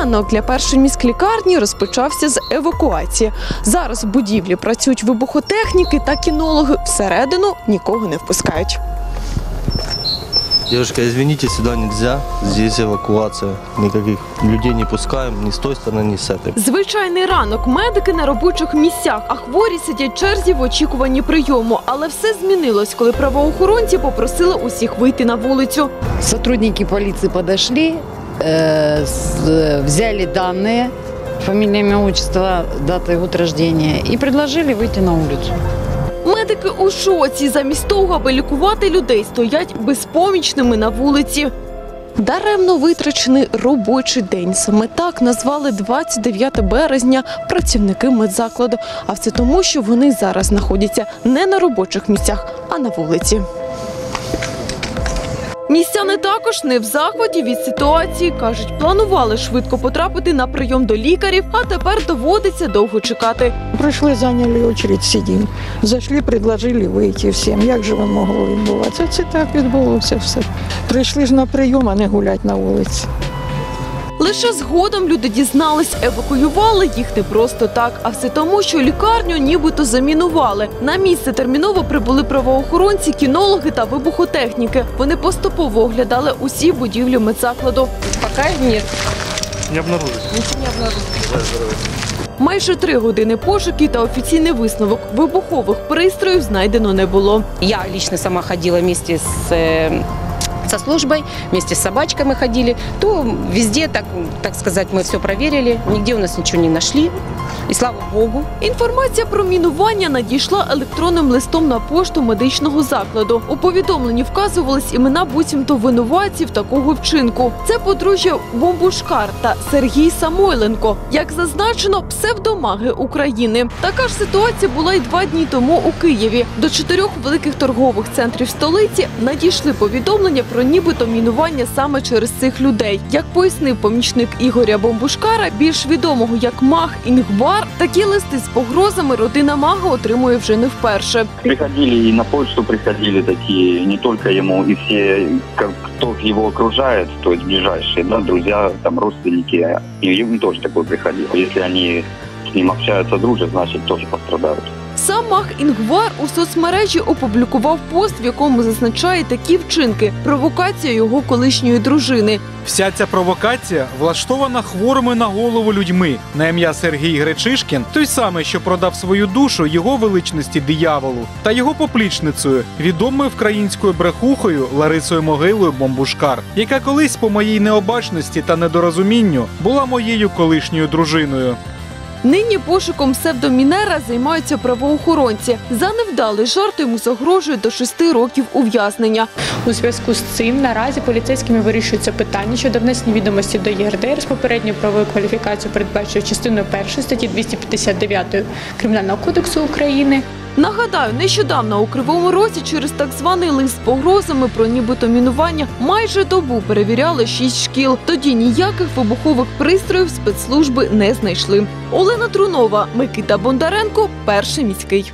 Ранок для першої міськлікарні розпочався з евакуації. Зараз в будівлі працюють вибухотехніки та кінологи. Всередину нікого не впускають. Девушка, извините, сюда нельзя. Здесь эвакуация. Никаких людей не пускаем ни с той стороны, ни с этой. Звичайний ранок. Медики на робочих місцях, а хворі сидять в черзі в очікуванні прийому. Але все змінилось, коли правоохоронці попросили усіх вийти на вулицю. Сотрудники полиции подошли, э, с- взяли данные, фамилия, имя, отчество, дата год рождения и предложили выйти на улицу. Медики у шоці замість того, аби лікувати людей, стоять безпомічними на вулиці. Даремно витрачений робочий день. Саме так назвали 29 березня працівники медзакладу. А все тому, що вони зараз знаходяться не на робочих місцях, а на вулиці. Містяни також не в захваті від ситуації. кажуть, планували швидко потрапити на прийом до лікарів, а тепер доводиться довго чекати. Прийшли, зайняли очередь, сидім. Зайшли, предложили вийти всім. Як же воно могло відбуватися? Це так відбулося все. Прийшли ж на прийом, а не гулять на вулиці. Лише згодом люди дізнались, евакуювали їх не просто так, а все тому, що лікарню нібито замінували. На місце терміново прибули правоохоронці, кінологи та вибухотехніки. Вони поступово оглядали усі будівлі медзакладу. Пока нет. Не обнаружили. Майже три години пошуків та офіційний висновок вибухових пристроїв знайдено не було. Я лично сама ходила вместе с э, со службой, вместе с собачкой мы ходили, то везде, так, так сказать, мы все проверили, нигде у нас ничего не нашли. И слава богу, Інформація про мінування надійшла електронним листом на пошту медичного закладу. У повідомленні вказувались імена буцімто винуватців такого вчинку. Це подружжя Бомбушкар та Сергій Самойленко. Як зазначено, псевдомаги України. Така ж ситуація була й два дні тому у Києві. До чотирьох великих торгових центрів столиці надійшли повідомлення про нібито мінування саме через цих людей. Як пояснив помічник Ігоря Бомбушкара, більш відомого як маг Інгвар, такі листи з погрозами родина мага отримує вже не вперше. Приходили і на почту приходили такі, не тільки йому, і всі, хто його окружає, то есть ближайшие, да, друзі, там, родственники, і їм теж такое приходило. Якщо вони з ним общаються, дружать, значить теж пострадают. Сам маг Інгвар у соцмережі опублікував пост, в якому зазначає такі вчинки провокація його колишньої дружини. Вся ця провокація влаштована хворими на голову людьми на ім'я Сергій Гречишкін, той самий, що продав свою душу його величності дияволу, та його поплічницею, відомою вкраїнською брехухою Ларисою Могилою Бомбушкар, яка колись по моїй необачності та недорозумінню була моєю колишньою дружиною. Нині пошуком псевдомінера займаються правоохоронці. За невдалий жарт йому загрожує до шести років ув'язнення. У зв'язку з цим наразі поліцейськими вирішується питання щодо внесення відомості до ЄРДР з попередньою правовою кваліфікацією, передбаченою частиною 1 статті 259 Кримінального кодексу України. Нагадаю, нещодавно у Кривому Розі через так званий лист з погрозами про нібито мінування майже добу перевіряли шість шкіл. Тоді ніяких вибухових пристроїв спецслужби не знайшли. Олена Трунова, Микита Бондаренко, перший міський.